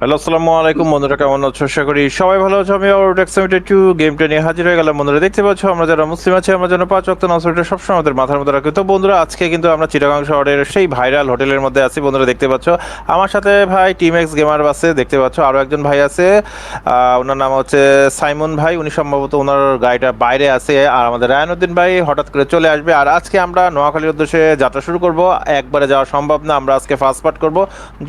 Hello, আসসালামু আলাইকুম, বন্ধুরা কেমন আছো? আশা করি সবাই ভালো আছো। আমি আবার টেক্সামিটে টু গেমটা নিয়ে হাজির হয়ে গেলাম। বন্ধুরা, দেখতে পাচ্ছ, আমরা যারা মুসলিম আছি, আমরা যেন পাঁচ অক্ট নসরটা সবসময় আমাদের মাথার মধ্যে রাখি। তো বন্ধুরা, আজকে কিন্তু আমরা চিটাগাং শহরের সেই ভাইরাল হোটেলের মধ্যে আছি। বন্ধুরা, দেখতে পাচ্ছ, আমার সাথে ভাই টিম এক্স গেমার আছে, দেখতে পাচ্ছ আরও একজন ভাই আছে। ওনার নাম হচ্ছে সাইমন ভাই। উনি সম্ভবত ওনার গাড়িটা বাইরে আছে। আর আমাদের রায়নুদ্দিন ভাই হঠাৎ করে চলে আসবে। আর আজকে আমরা নোয়াখালীর উদ্দেশ্যে যাত্রা শুরু করব। একবারে যাওয়া সম্ভব না। আমরা আজকে ফার্স্ট পার্ট করব।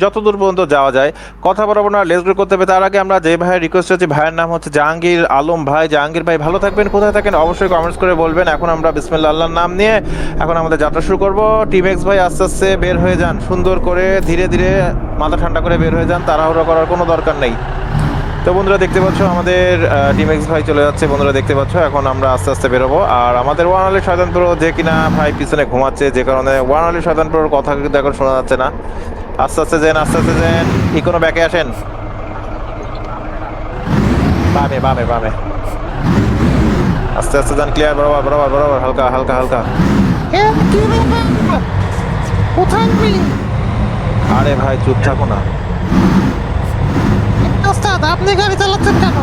যতদূর পর্যন্ত যাওয়া যায়। কথা বলব না লেস গ্রো করতে হবে। তার আগে আমরা যে ভাইয়ের রিকোয়েস্ট হচ্ছে ভাইয়ের নাম হচ্ছে জাহাঙ্গীর আলম ভাই। জাহাঙ্গীর ভাই, ভালো থাকবেন, কোথায় থাকেন অবশ্যই কমেন্টস করে বলবেন। এখন আমরা বিসমিল্লা আল্লাহর নাম নিয়ে এখন আমাদের যাত্রা শুরু করব। টিম এক্স ভাই আস্তে আস্তে বের হয়ে যান। সুন্দর করে ধীরে ধীরে মাথা ঠান্ডা করে বের হয়ে যান। তাড়াহুড়ো করার কোনো দরকার নেই। তো বন্ধুরা, দেখতে পাচ্ছ আমাদের টিম এক্স ভাই চলে যাচ্ছে। বন্ধুরা, দেখতে পাচ্ছ এখন আমরা আস্তে আস্তে বেরোবো। আর আমাদের ওয়ান আলী শয়তান যে কিনা ভাই পিছনে ঘুমাচ্ছে, যে কারণে ওয়ান আলী শয়তান কথা কিন্তু এখন শোনা যাচ্ছে না। আস্তে আস্তে যেন আস্তে আস্তে যেন। ইকোনো ব্যাকে আসেন? বামে বামে বামে। আস্তে আস্তে যান ক্লিয়ার বরাবর বরাবর বরাবর হালকা হালকা হালকা। কোথায় আরে ভাই চুপ থাকো না। আপনি গাড়ি চালাচ্ছেন কেন?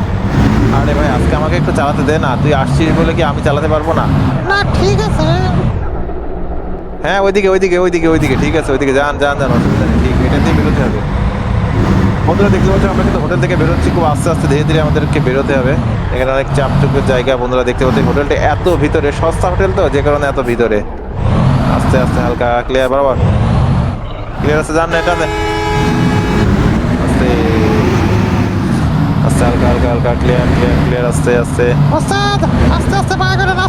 আরে ভাই আজকে আমাকে একটু চালাতে দে না। তুই আসছিস বলে কি আমি চালাতে পারব না? না ঠিক আছে। হ্যাঁ ওইদিকে ওইদিকে ওইদিকে ওইদিকে ঠিক আছে ওইদিকে যান যান যান অসুবিধা নেই। এটা দিয়ে বেরোতে হবে। বন্ধুরা, দেখতে পাচ্ছ আমরা কিন্তু হোটেল থেকে বেরোচ্ছি। খুব আস্তে আস্তে ধীরে ধীরে আমাদেরকে বেরোতে হবে। এখানে অনেক চাপচুপের জায়গা, বন্ধুরা, দেখতে পাচ্ছি হোটেলটা এত ভিতরে, সস্তা হোটেল তো, যে কারণে এত ভিতরে। আস্তে আস্তে হালকা ক্লিয়ার বরাবর। ক্লিয়ার আছে, যান না, এটা আস্তে। আস্তে, হালকা হালকা হালকা ক্লিয়ার ক্লিয়ার ক্লিয়ার আস্তে আস্তে। আস্তে আস্তে আস্তে পায়ে কাটেন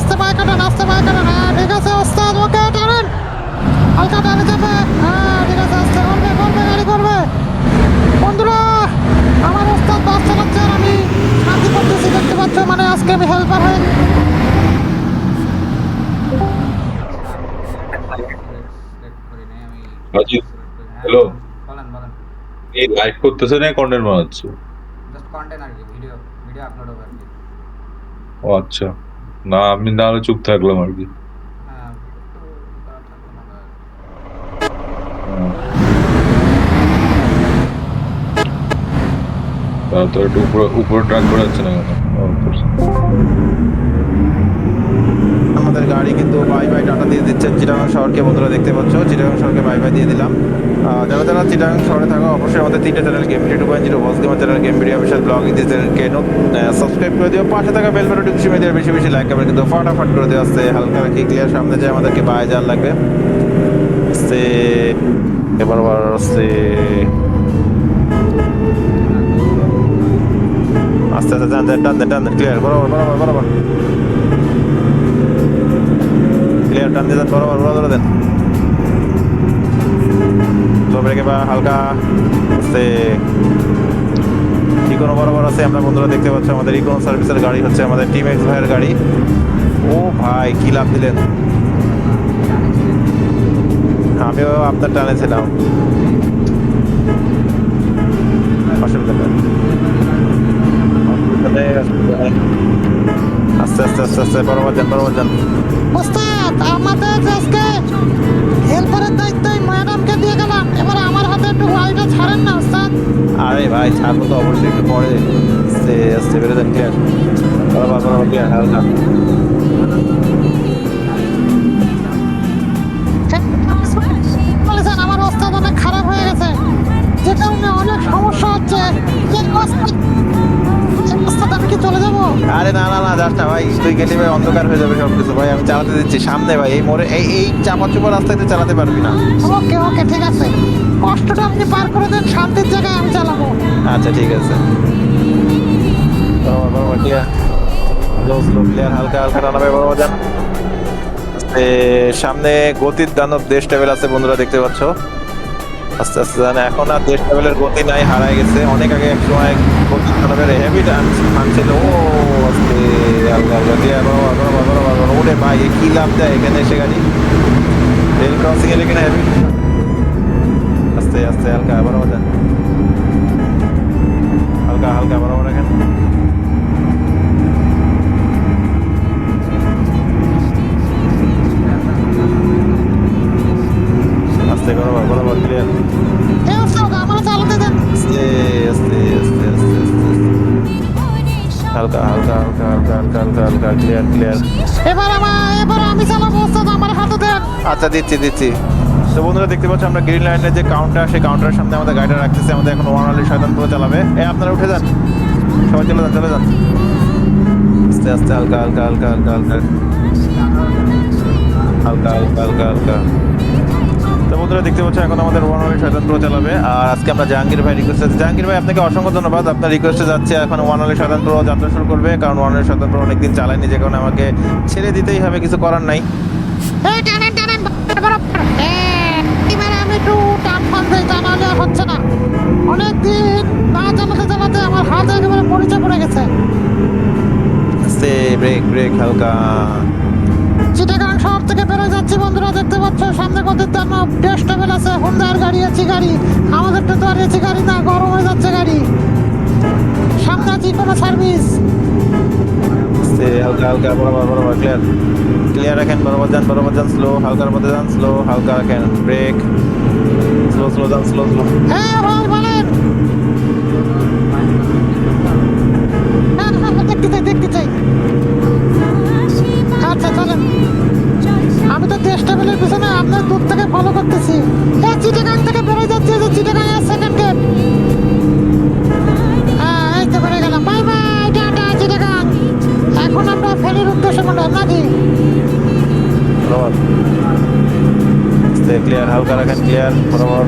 আস্তে পায়ে কাটেন হ্যাঁ ঠিক আছে ওস্তাদ ওকে টানেন হালকা টানে যাবে হ্যাঁ ঠিক আছে আস্তে করবে করবে গাড়ি করবে বন্ধুরা আমার ওস্তাদ বাস চালাচ্ছে আর আমি শান্তি করতেছি দেখতে পাচ্ছ মানে হেল্পার হয়ে হ্যালো বলেন বলেন। এই লাইভ করতেছে না কন্টেন্ট বানাচ্ছে? জাস্ট কন্টেন্ট আর কি ভিডিও ভিডিও আপলোড হবে আর কি। ও আচ্ছা। না আমি না হলে চুপ থাকলাম আর কি হ্যাঁ একটু করা থাকবে না হয়। হ্যাঁ। একটু উপরে উপরে ট্রাক করে যাচ্ছে না। আমাদের গাড়ি কিন্তু বাই বাই টাটা দিয়ে দিচ্ছে চিটাগাং শহরকে, বন্ধুরা দেখতে পাচ্ছ। চিটাগাং শহরকে বাই বাই দিয়ে দিলাম। যারা যারা চিটাগাং শহরে থাকো, অবশ্যই আমাদের তিনটে channel game video two point zero boss gamer channel game video official blog ইতিহাসকে সাবস্ক্রাইব করে দিও। পাশে থাকা বেল বাটনটি খুশি মেয়ে বেশি বেশি লাইক করবে কিন্তু ফাটাফাট করে দেওয়া আসতে হালকা রাখি ক্লিয়ার সামনে যে আমাদেরকে বাই যাওয়ার লাগবে। সে এবার আবার আস্তে। আস্তে আস্তে টান দেন টান দেন টান দেন ক্লিয়ার বরাবর বরাবর বরাবর। ক্লিয়ার টান দিয়ে দেন, বরাবর বরাবর দেন। ব্রেকে বা হালকা আস্তে ইকোনো বরাবর আছে, আমরা বন্ধুরা দেখতে পাচ্ছি আমাদের ইকোনো সার্ভিসের গাড়ি হচ্ছে আমাদের টিম এক্স ভাইয়ের গাড়ি। ও ভাই, কি লাভ দিলেন? আমিও আপনার টানে ছিলাম। অসুবিধা আস্তে আস্তে আস্তে আস্তে বরাবর যান বরাবর যান। ওস্তাদ আমাদের আজকে হেল্পারের দায়িত্ব ম্যাডামকে দিয়ে গেলাম। এবার আমার হাতে একটু গাড়িটা ছাড়েন না ওস্তাদ। আরে ভাই ছাড়বো তো অবশ্যই একটু পরে। আস্তে আস্তে বেরো দেন ক্লিয়ার বরাবর বরাবর ক্লিয়ার হালকা আরে না না না যাস না ভাই তুই গেলে ভাই অন্ধকার হয়ে যাবে সব কিছু ভাই আমি চালাতে দিচ্ছি সামনে ভাই এই মোড়ে এই এই চাপা চুপা রাস্তায় তুই চালাতে পারবি না। ওকে ওকে ঠিক আছে। কষ্টটা আপনি পার করে দেন শান্তির জায়গায় আমি চালাবো। আচ্ছা ঠিক আছে। স্লো হালকা হালকা যান। সামনে গতির দানব দেশ টেবিল আছে বন্ধুরা দেখতে পাচ্ছ। আস্তে আস্তে জানে এখন আর দেশ টেবিলের গতি নাই হারায় গেছে। অনেক আগে এক সময় গতির দানবের হেভি ডান্স ছিল ও আস্তে হালকা হালকা ক্লিয়ার বরাবর বরাবর বরাবর বরাবর ওরে ভাই কি লাভ দেয় এখানে এসে গাড়ি? রেল ক্রসিং এখানে হেভি আস্তে আস্তে হালকা যান। হালকা হালকা বরাবর রাখেন আস্তে বরাবর বরাবর ক্লিয়ার আস্তে আস্তে। হালকা হালকা হালকা হালকা হালকা হালকা হালকা ক্লিয়ার ক্লিয়ার এবার আমার এবার আমি চালাবো ওস্তাদ আমার হাতে দেন আচ্ছা দিচ্ছি দিচ্ছি তো বন্ধুরা দেখতে পাচ্ছ আমরা গ্রিন লাইনের যে কাউন্টার সেই কাউন্টারের সামনে আমাদের গাড়িটা রাখতেছি আমাদের এখন ওয়ান আলি শয়তান পুরো চালাবে এ আপনারা উঠে যান সবাই চলে যান চলে যান আস্তে আস্তে হালকা হালকা হালকা হালকা হালকা হালকা হালকা হালকা হালকা তো বন্ধুরা দেখতে পাচ্ছ এখন আমাদের ওয়ান আলি শয়তান পুরো চালাবে। আর আজকে আমরা জাহাঙ্গীর ভাই রিকোয়েস্ট আছে। জাহাঙ্গীর ভাই আপনাকে অসংখ্য ধন্যবাদ। আপনার রিকোয়েস্টে যাচ্ছে এখন ওয়ান আলি শয়তান পুরো যাত্রা শুরু করবে কারণ ওয়ান আলি শয়তান পুরো অনেকদিন চালায়নি যে কারণে আমাকে ছেড়ে দিতেই হবে কিছু করার নাই। হচ্ছে না। অনেকদিন না চালাতে চালাতে আমার হাত একেবারে পরিচয় পড়ে গেছে। ব্রেক ব্রেক হালকা। চিটাগাং শহর থেকে বেরোয় যাচ্ছি বন্ধুরা দেখতে পাচ্ছ সামনে কত জন্য বেস্ট টেবিল আছে। হুন্ডার গাড়ি এসি গাড়ি আমাদেরটা তো আর এসি গাড়ি না গরম হয়ে যাচ্ছে গাড়ি। সামনে আছি কোনো সার্ভিস? হালকা হালকা বরাবর বরাবর ক্লিয়ার ক্লিয়ার রাখেন বরাবর যান বরাবর যান স্লো হালকার মধ্যে যান স্লো হালকা রাখেন ব্রেক স্লো স্লো যান স্লো স্লো হ্যাঁ ভাই বলেন। হ্যাঁ হ্যাঁ, দেখতে চাই দেখতে চাই। আচ্ছা চলেন। আমি তো দেশ টেবিলের পিছনে আপনার দূর থেকে ফলো করতেছি। এই চিটাগাং থেকে বেরোয় যাচ্ছি যে চিটাগাং এর সেকেন্ড গেট হ্যাঁ এই তো গেলাম। Bye bye tata, Chittagong. এখন আমরা ফেরির উদ্দেশ্যে মনে হয়, নাকি? ক্লিয়ার হালকা রাখেন ক্লিয়ার বরাবর।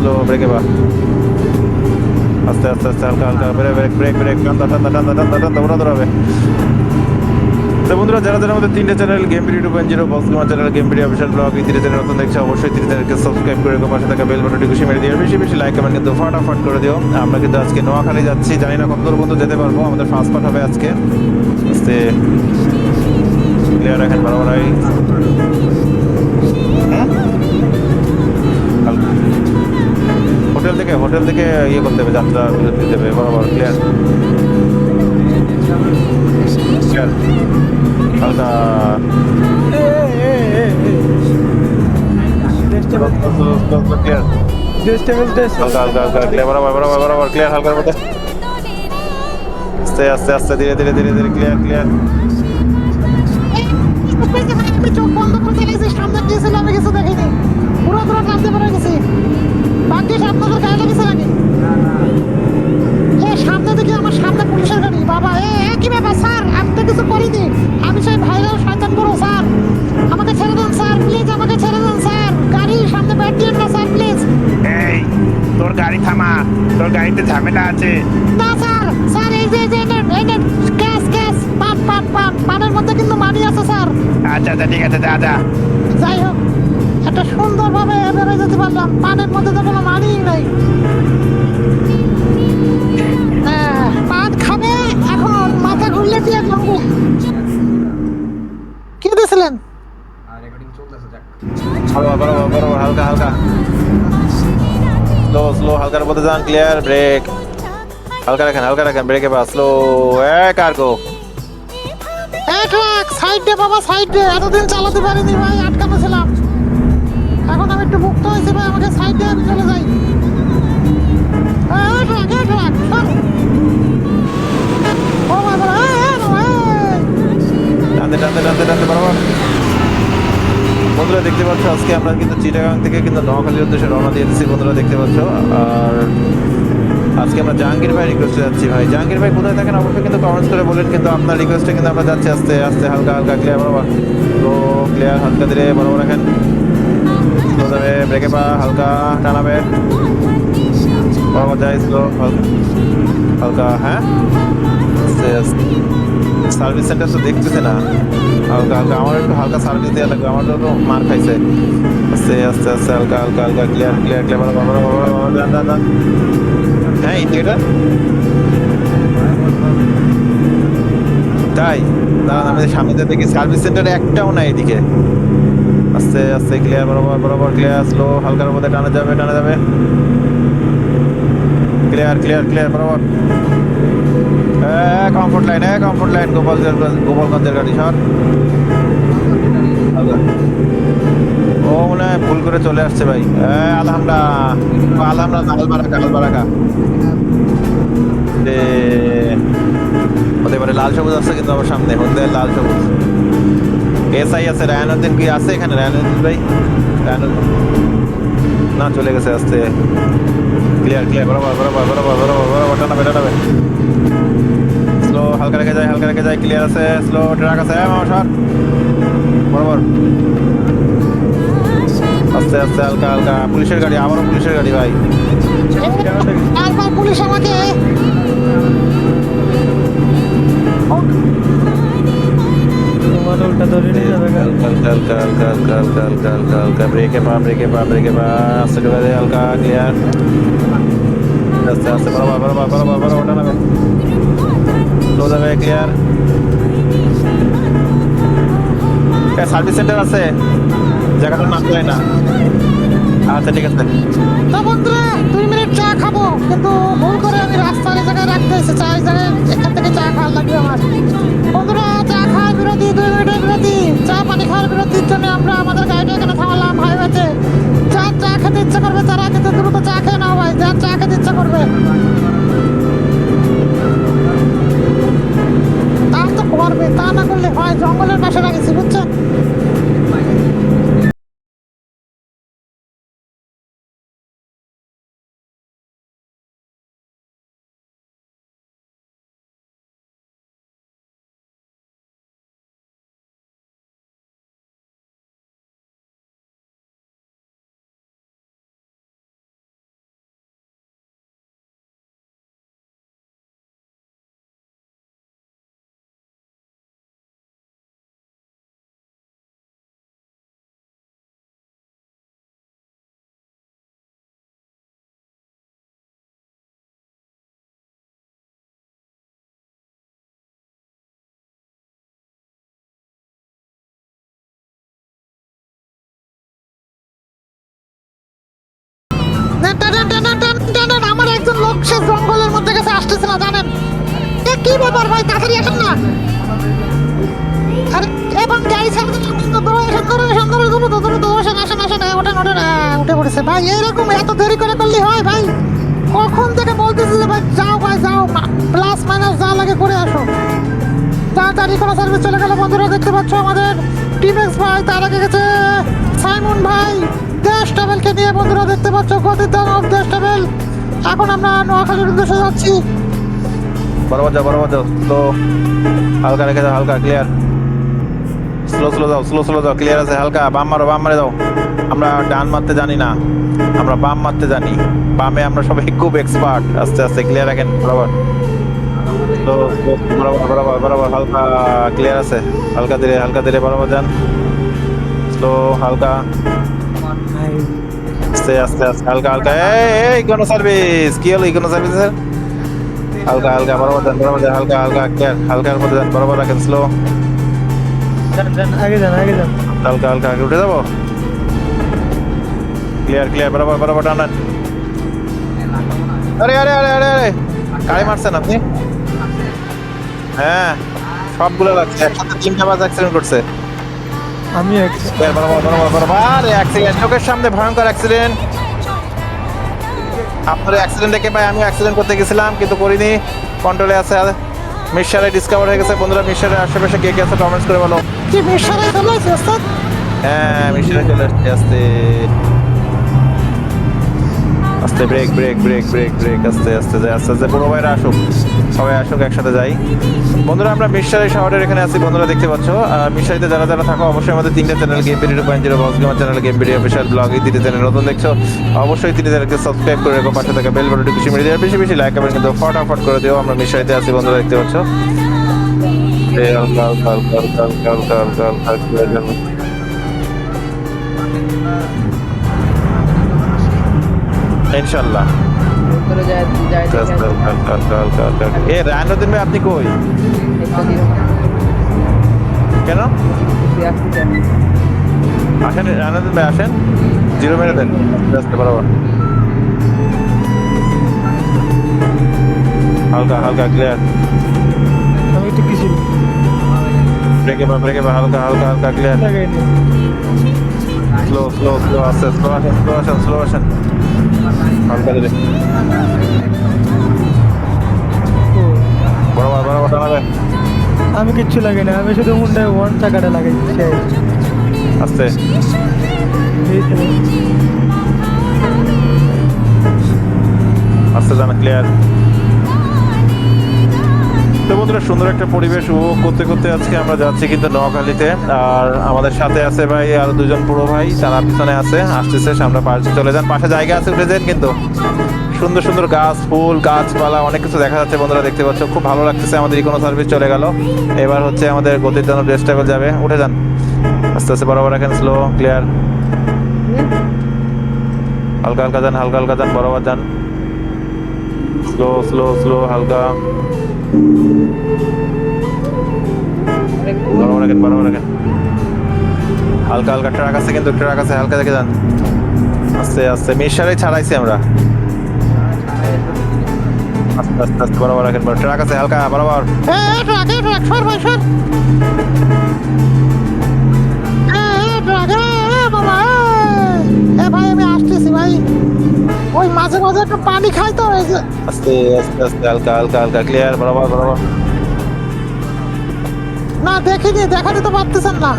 স্লো ব্রেকে পা আস্তে আস্তে আস্তে, হালকা হালকা ব্রেক ব্রেক ব্রেক ব্রেক টান্দা টান্দা টান্দা টান্দা টান্দা ওরা ধরাবে তো বন্ধুরা, যারা যারা আমাদের তিনটে channel game video two point zero box Kumar channel game video official blog এই তিনটে চ্যানেল নতুন দেখছে, অবশ্যই তিন চ্যানেলকে সাবস্ক্রাইব করে রেখো, পাশে থাকা বেল বাটনটি খুশি মেরে দিও বেশি বেশি লাইক কমেন্ট কিন্তু ফাটাফাট করে দিও। আমরা কিন্তু আজকে নোয়াখালী যাচ্ছি, জানি না কত দূর পর্যন্ত যেতে পারব, আমাদের ফার্স্ট পার্ট হবে আজকে। আস্তে ক্লিয়ার রাখেন বরাবর আই থেকে হোটেল থেকে ইয়ে করতে হবে যাত্রা বিরতি দেবে বরাবর ক্লিয়ার হালকা ক্লিয়ার হালকা হালকা হালকা ক্লিয়ার বরাবর বরাবর বরাবর ক্লিয়ার হালকার মধ্যে আস্তে আস্তে আস্তে ধীরে ধীরে ধীরে ধীরে ক্লিয়ার ক্লিয়ার চোখ বন্ধ করে সামনে আমি কিছু দেখিনি পুরো পুরো টানতে পেরে গেছি। বাকি আপনাদের গায়ে লেগেছে নাকি? এ সামনে দেখি আমার সামনে পুলিশের গাড়ি। বাবা এ কি ব্যাপার স্যার? আমি তো কিছু করিনি। আমি সেই ভাইরাল শয়তান বড় স্যার। আমাকে ছেড়ে দেন স্যার প্লিজ আমাকে ছেড়ে দেন স্যার। গাড়ি সামনে ব্যাট দিন না স্যার প্লিজ। এই তোর গাড়ি থামা। তোর গাড়িতে ঝামেলা আছে। না স্যার। স্যার এই যে এই যে এই নেন, ক্যাশ ক্যাশ পান পান পান পানের মধ্যে কিন্তু মানি আছে স্যার। আচ্ছা আচ্ছা ঠিক আছে যা যা। যাই হোক। একটা সুন্দরভাবে বেরোয় যেতে পারলাম। পানের মধ্যে তো কোনো মানিই নাই। আহ, পান খাবে এখন মাথা ঘুরলে কি দিয়েছিলেন? আর যাক। বরাবর বরাবর বরাবর হালকা হালকা। স্লো স্লো হালকার মধ্যে যান ক্লিয়ার ব্রেক হালকা রাখেন হালকা রাখেন ব্রেকে বা স্লো এ কার্গো এই ট্রাক সাইড দে বাবা সাইড দে এতদিন চালাতে পারিনি ভাই আটকানো ছিলাম। আজকে আমরা কিন্তু চিটাগাং থেকে কিন্তু নোয়াখালীর উদ্দেশ্যে রওনা দিয়ে দিচ্ছি, বন্ধুরা দেখতে পাচ্ছ। আর আজকে আমরা জাহাঙ্গীর ভাই রিকোয়েস্টে যাচ্ছি ভাই। জাহাঙ্গীর ভাই কোথায় থাকেন? অবশ্যই কিন্তু কমেন্টস করে বলেন, কিন্তু আপনার রিকোয়েস্টে কিন্তু আমরা যাচ্ছি আস্তে আস্তে, হালকা হালকা ক্লিয়ার বরাবর। তো ক্লিয়ার হালকা ধীরে, বরাবর রাখেন। যাবে ব্রেকে পা, হালকা টানাবে। বরাবর যায় স্লো হালকা হ্যাঁ? আস্তে আস্তে। সার্ভিস সেন্টার তো দেখতেছে না। হালকা হালকা আমার একটু হালকা সার্ভিস দেওয়া লাগবে আমার তো মার খাইছে। আস্তে আস্তে আস্তে, হালকা হালকা হালকা ক্লিয়ার ক্লিয়ার ক্লিয়ার বাবা বাবা বাবা বাবা যান যান যান হ্যাঁ ইন্ডিকেটার তাই? দাঁড়ান, আমি সামনে দেখি সার্ভিস সেন্টারে একটাও নাই এদিকে। আস্তে আস্তে ক্লিয়ার বরাবর বরাবর ক্লিয়ার স্লো হালকার মধ্যে টানা যাবে টানা যাবে। ক্লিয়ার ক্লিয়ার ক্লিয়ার বরাবর। কমফোর্ট লাইন হ্যাঁ কমফোর্ট লাইন গোপাল গোপালগঞ্জের গাড়ি, সর। ও মনে হয় ভুল করে চলে আসছে ভাই। হ্যাঁ আলহামদা। আলহামদা, আলবারাকা আলবারাকা। হতে পারে লাল সবুজ আছে, কিন্তু আমার সামনে হতে লাল সবুজ। এসআই আছে, রায়ানুদ্দিন কি আছে এখানে? রায়ানুদ্দিন ভাই? রায়ানুদ্দিন। না, চলে গেছে আসতে। ক্লিয়ার ক্লিয়ার বরাবর বরাবর বরাবর বরাবর বরাবর, টানাবে টানাবে। হালকা রেখে যায় হালকা রেখে যায় ক্লিয়ার আছে স্লো ট্রাক আছে হ্যাঁ সর। বরাবর। আস্তে আস্তে হালকা হালকা। পুলিশের গাড়ি আবারও পুলিশের গাড়ি ভাই। পুলিশ আমাকে। হালকা হালকা হালকা হালকা হালকা হালকা হালকা হালকা হালকা। ব্রেকে পা ব্রেকে পা ব্রেকে পা। আস্তে ঢুকে হালকা ক্লিয়ার আস্তে আস্তে বরাবর বরাবর বরাবর ওটা নামে। স্লো যাবে ক্লিয়ার সার্ভিস সেন্টার আছে। জায়গাটার নাম যায় না। আচ্ছা ঠিক আছে। তো বন্ধুরা, দুই মিনিট চা খাব, কিন্তু ভুল করে আমি রাস্তার এই জায়গায় রাখতে এসেছি। চা এই জায়গায়, এখান থেকে চা খাওয়ার লাগবে আমার। বন্ধুরা, চা খাওয়ার বিরতি, দুই মিনিটের বিরতি। চা, পানি খাওয়ার বিরতির জন্য আমরা আমাদের গাড়িটা এখানে থামালাম। হাইওয়েতে যার চা খেতে ইচ্ছা করবে, তারা কিন্তু দ্রুত চা খেয়ে নাও ভাই, যার চা খেতে ইচ্ছা করবে। তা না করলে হয় জঙ্গলের পাশে রাখেছি বুঝছেন না, টানেন, টানেন, টানেন, টানেন। আমার একজন লোক সে জঙ্গলের মধ্যে গেছে আসতেছে না জানেন। এ কি ব্যাপার ভাই তাড়াতাড়ি আসেন না। আরে এবং গাড়ি দৌড়াশন আসেন আসেন হ্যাঁ, ওঠেন ওঠেন উঠে পড়েছে। ভাই এইরকম এত দেরি করে করলে হয় ভাই? কখন থেকে বলতেছি যে ভাই যাও ভাই যাও প্লাস মাইনাস যা লাগে করে আসো। তাড়াতাড়ি কোনো সার্ভিস চলে গেল বন্ধুরা দেখতে পাচ্ছ আমাদের টিমেক্স ভাই তার আগে গেছে সাইমন ভাই। দেশ ট্রাভেলকে নিয়ে বন্ধুরা দেখতে পাচ্ছ গতির দানব দেশ ট্রাভেল এখন আমরা নোয়াখালীর উদ্দেশ্যে যাচ্ছি। বরাবর যাও বরাবর যাও। স্লো হালকা রেখে যাও, হালকা ক্লিয়ার স্লো স্লো যাও স্লো স্লো যাও ক্লিয়ার আছে, হালকা। বাম মারো, বাম মারে যাও আমরা ডান মারতে জানি না। আমরা বাম মারতে জানি। বামে আমরা সবাই খুব এক্সপার্ট আস্তে আস্তে ক্লিয়ার রাখেন, বরাবর। স্লো বরাবর বরাবর বরাবর, হালকা ক্লিয়ার আছে। হালকা ধীরে হালকা ধীরে, বরাবর যান। স্লো হালকা। আস্তে আস্তে আস্তে হালকা হালকা। এই কোনো সার্ভিস কি হলো কোনো সার্ভিস স্যার হালকা হালকা বরাবর যান বরাবর যান হালকা হালকা ক্লিয়ার হালকার মধ্যে যান বরাবর রাখেন স্লো আগে যান আগে যান। হালকা হালকা আগে উঠে যাব? ক্লিয়ার ক্লিয়ার বরাবর বরাবর টানান আরে আরে আরে আরে আরে গাড়ি মারছেন আপনি? হ্যাঁ সবগুলো লাগছে একসাথে তিনটা বাস অ্যাক্সিডেন্ট করছে। আমি এক আরে অ্যাক্সিডেন্ট চোখের সামনে ভয়ঙ্কর অ্যাক্সিডেন্ট আপনার অ্যাক্সিডেন্ট দেখে ভাই আমি অ্যাক্সিডেন্ট করতে গেছিলাম কিন্তু করিনি। কন্ট্রোলে আছে মিশারে ডিসকভার হয়ে গেছে। বন্ধুরা মিশারে আশেপাশে কে কে আছে কমেন্টস করে বলো। কি মিশরে চলে আসছে হ্যাঁ মিশারে চলে আসছে আস্তে brake brake brake brake brake আস্তে আস্তে যাই আস্তে আস্তে বড় ভাইরা আসুক সবাই আসুক একসাথে যাই বন্ধুরা আমরা মিশারি শহরের এখানে আছি বন্ধুরা দেখতে পাচ্ছ মিশারিতে যারা যারা থাকো অবশ্যই আমাদের তিনটে channel game video point zero box gamer channel game video official blog এই তিনটে চ্যানেল নতুন দেখছ অবশ্যই তিনটে চ্যানেলকে সাবস্ক্রাইব করে রেখো পাশে থাকা বেল বাটনটি খুশি দেওয়ার বেশি বেশি লাইক এবং কিন্তু ফটাফট করে দিও আমরা মিশারিতে আছি বন্ধুরা দেখতে পাচ্ছ হালকা। এ রায়নুদ্দিন ভাই আপনি কই? কেন? আসেন রায়নুদ্দিন ভাই আসেন। জিরো মেরে দেন। আস্তে বরাবর। হালকা হালকা ক্লিয়ার আমি একটু কিছু ব্রেকে বা ব্রেকে বা হালকা হালকা হালকা ক্লিয়ার স্লো স্লো স্লো আস্তে স্লো আসেন স্লো আসেন স্লো আসেন। Angkat dulu. বরাবর বরাবর দাঁড়াবে আমি কিচ্ছু লাগে না আমি শুধু মুন্ডে ওয়ান চাকাটা লাগাই আস্তে। আস্তে জানা ক্লিয়ার তো বন্ধুরা, সুন্দর একটা পরিবেশ উপভোগ করতে করতে আজকে আমরা যাচ্ছি কিন্তু নোয়াখালীতে। আর আমাদের সাথে আছে ভাই, আর দুজন পুরো ভাই, তারা পিছনে আছে, আসতেছে, সামনে পাশে চলে যান। পাশে জায়গা আছে উঠে যান কিন্তু। সুন্দর সুন্দর গাছ, ফুল, গাছপালা, অনেক কিছু দেখা যাচ্ছে বন্ধুরা, দেখতে পাচ্ছ। খুব ভালো লাগতেছে, আমাদের ইকোনো সার্ভিস চলে গেল। এবার হচ্ছে আমাদের গতির জন্য ড্রেস যাবে। উঠে যান। আস্তে আস্তে বরাবর রাখেন স্লো ক্লিয়ার হালকা হালকা যান, হালকা হালকা যান, বরাবর যান। স্লো স্লো স্লো হালকা। হালকা হালকা ট্রাক আছে কিন্তু, ট্রাক আছে, হালকা দেখে যান। আস্তে আস্তে মিশারে ছাড়াইছি আমরা। আস্তে আস্তে আস্তে, বরাবর রাখেন ট্রাক আছে, হালকা, বরাবর। সর মাঝে মাঝে একটু পানি খাই তো এই যে। আস্তে আস্তে আস্তে হালকা হালকা হালকা ক্লিয়ার বরাবর বরাবর। না দেখিনি দেখা তো পারতেছেন না।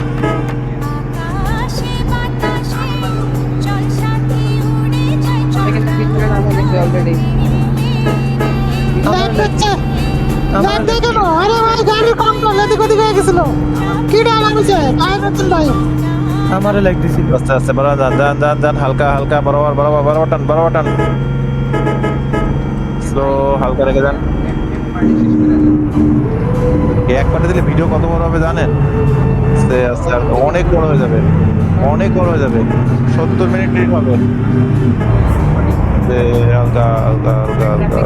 আরে ভাই গাড়ির কন্ট্রোল এদিক ওদিক হয়ে গেছিল। কি ডাল নতুন ভাই। আমারও লাগ দিছিল। আস্তে আস্তে বরাবর যান যান যান যান হালকা হালকা বরাবর বরাবর বরাবর টান বরাবর টান। স্লো হালকা রেখে যান এক পাটে দিলে ভিডিও কত বড় হবে জানেন? আস্তে আস্তে অনেক বড় হয়ে যাবে। অনেক বড় হয়ে যাবে। সত্তর মিনিট হবে। হালকা হালকা হালকা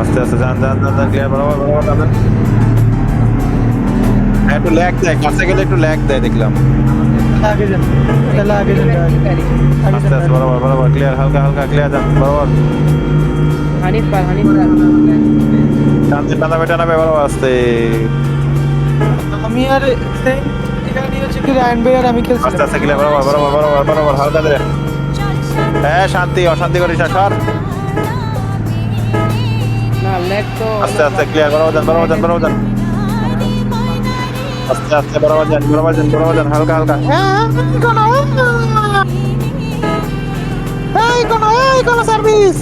আস্তে আস্তে যান যান যান যান ক্লিয়ার বরাবর বরাবর দেন। হ্যাঁ, একটু ল্যাগ দেয় কাছে গেলে একটু ল্যাগ দেয় দেখলাম। আগে যান তাহলে আগে যান আস্তে আস্তে বরাবর বরাবর ক্লিয়ার হালকা হালকা ক্লিয়ার যান বরাবর। হানিফ পার হানিফ পার টানতে টানাবে টানাবে বরাবর আস্তে। আমি আর সেই এখানে হচ্ছে কি রায়ন ভাই আর আমি আস্তে খেলছিলাম। আস্তে ক্লিয়ার বরাবর বরাবর বরাবর বরাবর হালকা ধরে হ্যাঁ শান্তি অশান্তি করিস না সর। আস্তে আস্তে ক্লিয়ার বরাবর যান বরাবর যান বরাবর যান। আস্তে আস্তে বরাবর যান বরাবর যান বরাবর যান হালকা হালকা। এই কোন এই কোন এই কোন সার্ভিস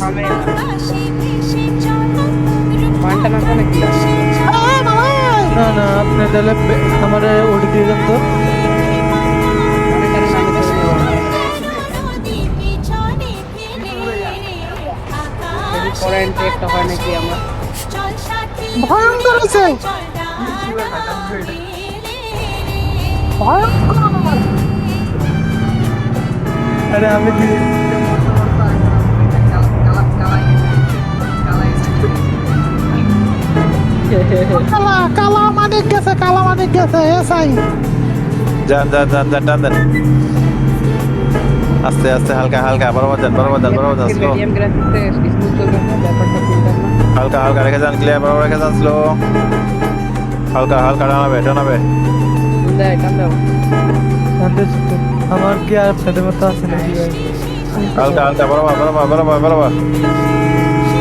না। না আপনি তাহলে আমার ওটি দিয়ে দেন তো। পরে একটা হয় নাকি আমার ভয়ঙ্কর হয়েছে ভয়ঙ্কর। আরে আমি কালা কালা মানিক গেছে কালা মানিক গেছে এসআই যান যান যান যান টান দেন। আস্তে আস্তে হালকা হালকা বরাবর যান বরাবর যান বরাবর যান স্লো হালকা হালকা রেখে যান ক্লিয়ার বরাবর রেখে যান স্লো হালকা হালকা টানাবে টানাবে। দেয় দাও আমার কি আর আপনাদের মতো আছে নাকি? ভাই হালকা হালকা বরাবর বরাবর বরাবর বরাবর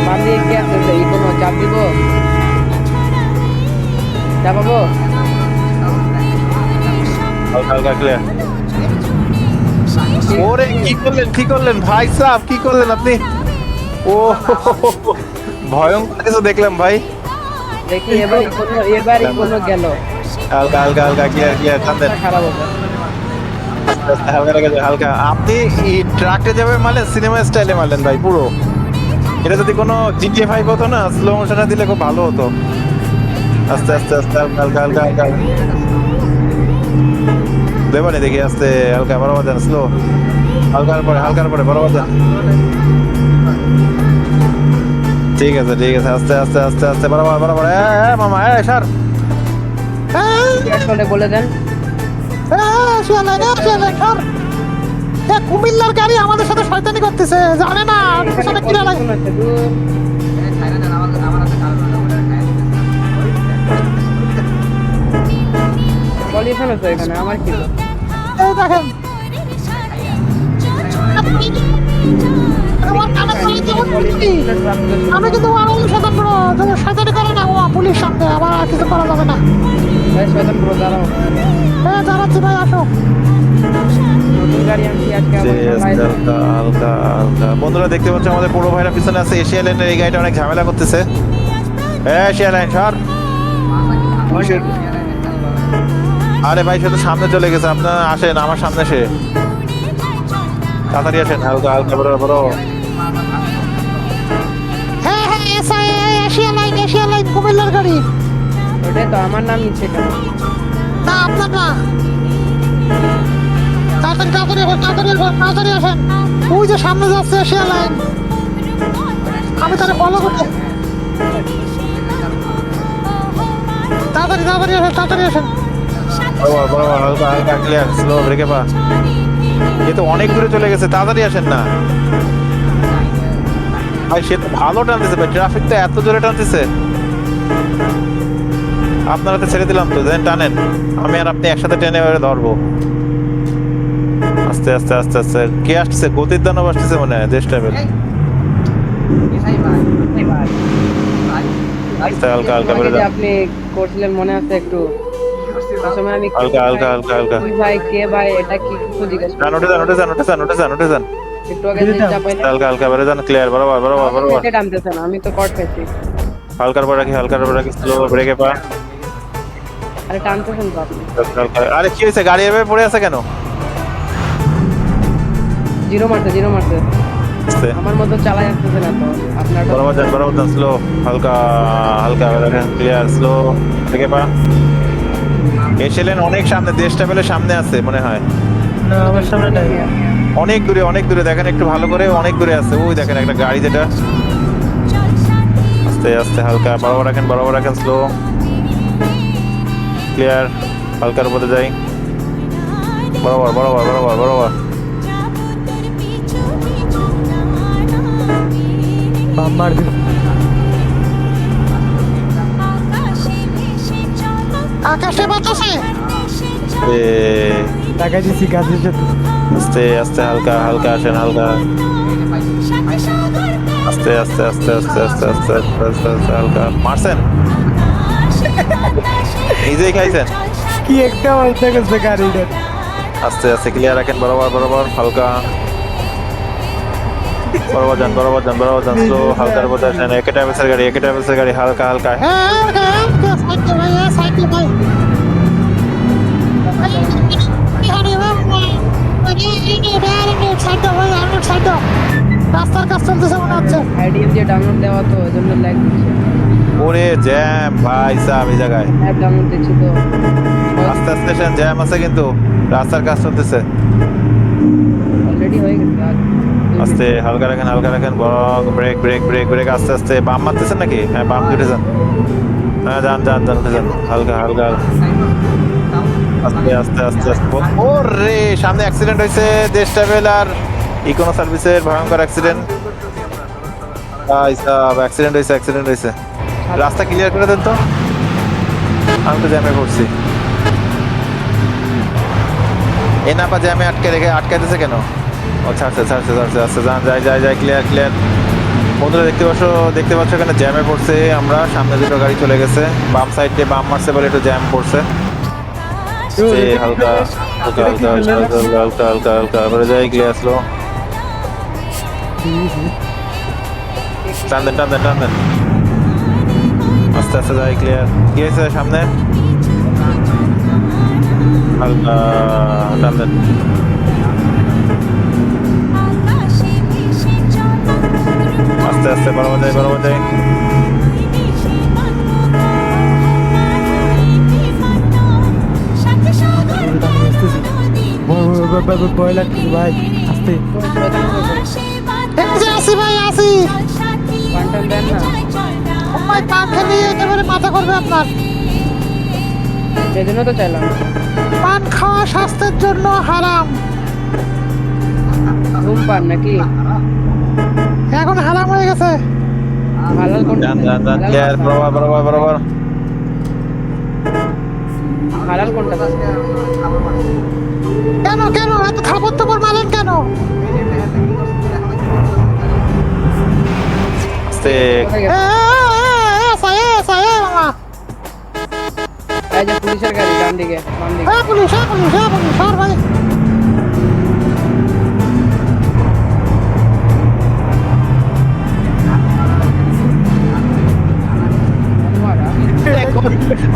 বাদ আছে এই কোনো চাপ দিব? চাপাবো হালকা হালকা ক্লিয়ার ওরে কি করলেন কি করলেন? ভাই সাহেব কি করলেন আপনি? ও ভয়ঙ্কর কিছু দেখলাম ভাই। দেখি এবার কোনো গেল। হালকা হালকা হালকা খারাপ হবে। আস্তে আস্তে হালকা রেখে হালকা। আপনি এই ট্রাকটা যাবে মারলেন সিনেমা স্টাইলে মারলেন ভাই পুরো। এটা যদি কোনো জিটিএ ফাইভ হতো না স্লো মোশনে দিলে খুব ভালো হতো। আস্তে আস্তে আস্তে হালকা হালকা হালকা হালকা। দেবানি দেখি আস্তে হালকা বরাবর যান স্লো হালকার পরে হালকার পরে বরাবর যান ঠিক আছে ঠিক আছে আস্তে আস্তে আস্তে আস্তে বরাবর বরাবর। মামা এ স্যার আসলে বলে দেন কুমিল্লার গাড়ি আমাদের সাথে শয়তানি করতেছে জানে না পলিউশন হচ্ছে এখানে আমার কি দেখেন। আমি কিন্তু আর অনুসন্ধান করো যেমন শয়তানি করে না ও পুলিশ সামনে আমার আর কিছু করা যাবে না। শয়তান পুরো দাঁড়াও। হ্যাঁ জানাচ্ছি ভাই আসো। বন্ধুরা দেখতে পাচ্ছ আমাদের পুরো ভাইরা পিছনে আছে এশিয়া লাইনের এই গাড়িটা অনেক ঝামেলা করতেছে। হ্যাঁ এশিয়া লাইন সর। আরে ভাই সে তো সামনে চলে গেছে আপনার আসেন আমার সামনে সে তাড়াতাড়ি আসেন। হালকা হালকা বড় বড়। এশিয়া লাইন কুমিল্লার গাড়ি ওটাই তো আমার নাম নিচ্ছে কেন না আপনার না তাড়াতাড়ি তাড়াতাড়ি আসেন তাড়াতাড়ি আসেন তাড়াতাড়ি আসেন ওই যে সামনে যাচ্ছে এশিয়া লাইন আমি তাহলে ফলো করতে তাড়াতাড়ি তাড়াতাড়ি আসেন তাড়াতাড়ি আসেন বরাবর বরাবর হালকা হালকা ক্লিয়ার স্লো ব্রেকে পা এ তো অনেক দূরে চলে গেছে তাড়াতাড়ি আসেন না ভাই সে তো ভালো টানতেছে ভাই ট্রাফিক তো এত জোরে টানতেছে। আপনারা তো ছেড়ে দিলাম তো দেন টানেন। আমি আর আপনি একসাথে টেনে এবারে ধরবো। আস্তে আস্তে আস্তে আস্তে কে আসছে? গতির দানব আসতেছে মনে হয় দেশ টাইপের। হালকা হালকা আপনি করছিলেন মনে আছে একটু? হালকা হালকা হালকা হালকা। ভাই কে ভাই এটা কি কিছু জিজ্ঞেস যান উঠে যান উঠে যান উঠে একটু আগে যে চাপাই হালকা হালকা বেড়ে যান ক্লিয়ার বরাবর বরাবর বরাবর। এটা টানতেছে না আমি তো কট খাইছি হালকার পর রাখি হালকার পর রাখি স্লো ব্রেকে পা। আরে টানতেছেন তো আপনি। আরে কি হয়েছে গাড়ি এভাবে পড়ে আছে কেন? জিরো মারছে জিরো মারছে। আস্তে আমার মতো চালাই আসতেছে না তো আপনার বরাবর যান বরাবর যান স্লো হালকা হালকা রাখেন ক্লিয়ার স্লো ব্রেকে পা। এসেলেন অনেক সামনে দেশটা পেলে সামনে আছে মনে হয়। না আমার সামনে নাই। অনেক দূরে অনেক দূরে দেখেন একটু ভালো করে অনেক দূরে আছে। ওই দেখেন একটা গাড়ি যেটা। আস্তে আস্তে হালকা বরাবর রাখেন বরাবর রাখেন স্লো ক্লিয়ার হালকার উপরে যাই। বরাবর বরাবর বরাবর বরাবর বাম মার দিল আকাশে বাতাসে। দিছি গাছের আস্তে আস্তে হালকা হালকা আসেন হালকা আস্তে আস্তে আস্তে আস্তে আস্তে আস্তে আস্তে আস্তে আস্তে হালকা মারছেন নিজেই খাইছেন কি একটা অবস্থা করছে গাড়িটার আস্তে আস্তে ক্লিয়ার রাখেন বরাবর বরাবর হালকা বরাবর যান বরাবর যান বরাবর যান স্লো হালকার উপর আসেন একে গাড়ি একে ট্রাভেলসের গাড়ি হালকা হালকা হ্যাঁ হ্যাঁ সাইকেল ভাই হ্যাঁ সাইকেল ভাই রাস্তার কাজ চলতেছে মনে হচ্ছে আইডিএম দিয়ে ডাউনলোড দেওয়া তো ওই জন্য ল্যাগ দিচ্ছে। ওরে জ্যাম ভাই সাহেব এই জায়গায়। অ্যাপ ডাউনলোড দিচ্ছি তো। আস্তে আস্তে জ্যাম আছে কিন্তু রাস্তার কাজ চলতেছে। অলরেডি হয়ে গেছে আস্তে হালকা রাখেন হালকা রাখেন ব্রেক ব্রেক ব্রেক ব্রেক আস্তে আস্তে। বাম মারতেছেন নাকি? হ্যাঁ বাম উঠে যান হ্যাঁ যান যান যান যান হালকা হালকা। আস্তে আস্তে আস্তে আস্তে। ও রে সামনে অ্যাক্সিডেন্ট হয়েছে দেশ ট্রাভেল আর ইকোনো সার্ভিসের ভয়ঙ্কর অ্যাক্সিডেন্ট অ্যাক্সিডেন্ট হয়েছে অ্যাক্সিডেন্ট হয়েছে রাস্তা ক্লিয়ার করে দেন তো আমি তো জ্যামে পড়ছি এ না পা জ্যামে আটকে রেখে আটকাইতেছে কেন ও ছাড়ছে ছাড়ছে ছাড়ছে আস্তে যান যাই যাই যাই ক্লিয়ার ক্লিয়ার বন্ধুরা দেখতে পাচ্ছ দেখতে পাচ্ছ এখানে জ্যামে পড়ছে আমরা সামনে দুটো গাড়ি চলে গেছে বাম সাইডে বাম মারছে বলে একটু জ্যাম পড়ছে হালকা হালকা হালকা হালকা হালকা হালকা হালকা করে যাই হালকা হালকা টান দেন টান দেন টান দেন আস্তে আস্তে যাই ক্লিয়ার কি হয়েছে সামনে? হালকা টান দেন আস্তে আস্তে বরাবর যাই বরাবর যাই। ভয় লাগতেছে ভাই আস্তে আসি ভাই আসি। খেলে একেবারে মাথা করবে আপনার। সেই তো চাইলাম। পান খাওয়া স্বাস্থ্যের জন্য হারাম। ঘুম পান নাকি? এখন হারাম হয়ে গেছে। হালাল কোনটা? ডান ডান ডান ক্লিয়ার বরাবর বরাবর বরাবর। হালাল কোনটা? কেন কেন? এত থাপড় মারেন কেন? এই পুলিশের গাড়ি ডান দিকে পুলিশ, পুলিশ, পুলিশ, ভাই।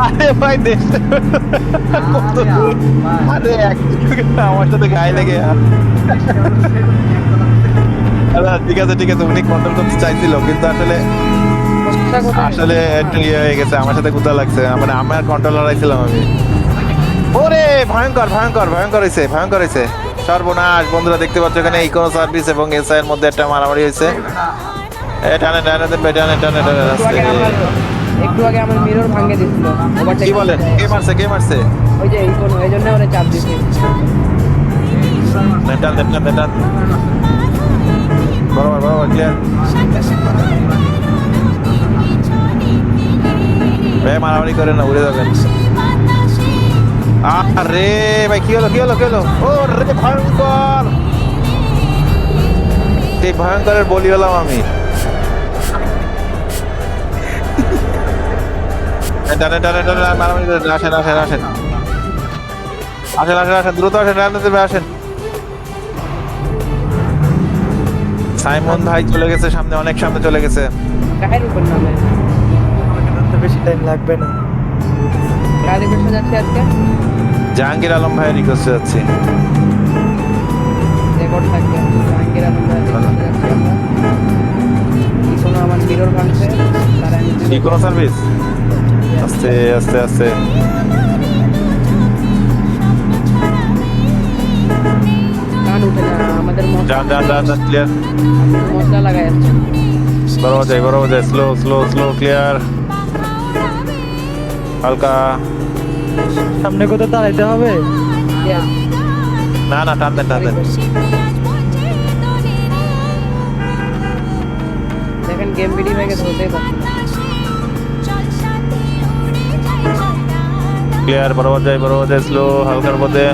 আরে ভাই দেশ আরে আমার সাথে গায়ে লেগে আরে ঠিক আছে ঠিক আছে উনি কন্ট্রোল করতে চাইছিল কিন্তু আসলে আসলে একটু ইয়ে হয়ে গেছে আমার সাথে গুতা লাগছে মানে আমার কন্ট্রোল হারাইছিলাম আমি। ওরে ভয়ঙ্কর ভয়ঙ্কর ভয়ঙ্কর হয়েছে ভয়ঙ্কর হয়েছে সর্বনাশ বন্ধুরা দেখতে পাচ্ছ এখানে ইকোনো সার্ভিস এবং এসআই এর মধ্যে একটা মারামারি হয়েছে এ টানে টানে টানে টানে টানে একটু আগে আমার মিরর ভাঙে দিছিল কি বলেন? কে মারছে কে মারছে? ওই যে এই কোন এই জন্য ওরা চাপ দিছে টান টান টান ক্লিয়ার ভাই মারামারি করে না উড়ে যাবেন আরে ভাই কি হলো কি হলো কি হলো ও রে ভয়ঙ্কর সেই ভয়ঙ্করের বলি হলাম আমি টানে টানে টানে মারামারি করে আসেন আসেন আসেন আসেন আসেন আসেন দ্রুত আসেন আসেন সাইমন ভাই চলে গেছে সামনে অনেক সামনে চলে গেছে। গায়ের উপর নামে বেশি টাইম লাগবে না। গাড়ি বসে যাচ্ছে আজকে। জাহাঙ্গীর আলম ভাই রিকোয়েস্ট যাচ্ছি। রেকর্ড থাকবে। জাহাঙ্গীর আলম ভাই যাচ্ছি আমরা। কোনো আমার মিরর ভাঙছে তারা আমি কোনো সার্ভিস আস্তে আস্তে আস্তে। উঠে না আমাদের ক্লিয়ার মশলা বরাবর যাই স্লো স্লো স্লো ক্লিয়ার হালকা সামনে কোথাও দাঁড়াইতে হবে? না না টান দেন টান দেন। দেখেন গেম বিডি হয়ে গেছে হতেই পারছে ক্লিয়ার বরাবর যাই বরাবর যাই স্লো হালকার মধ্যে।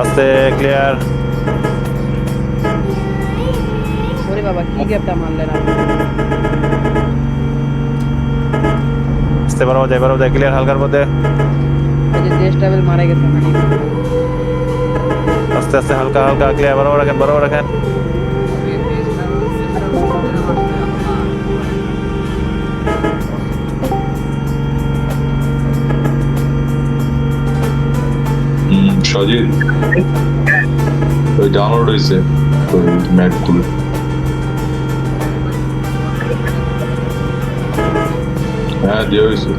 আস্তে ক্লিয়ার ওরে বাবা কি গ্যাপটা মারলেন আপনি? আস্তে বরাবর যাই বরাবর যাই ক্লিয়ার হালকার মধ্যে। ওই যে জেস ট্রাভেল মারা গেছে মানে। আস্তে আস্তে হালকা হালকা ক্লিয়ার বরাবর রাখেন বরাবর রাখেন। সজিদ ওই ডাউনলোড হয়েছে। ওই ম্যাপগুলো হ্যাঁ দিয়ে হয়েছে।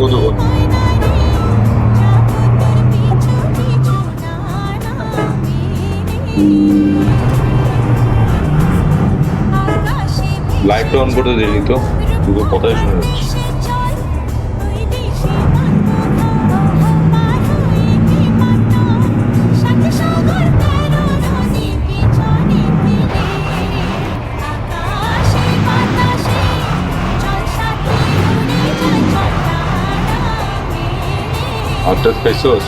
হবে অন করে দিলি তো। দুটো কথাই শুনে যাচ্ছি। outras pessoas?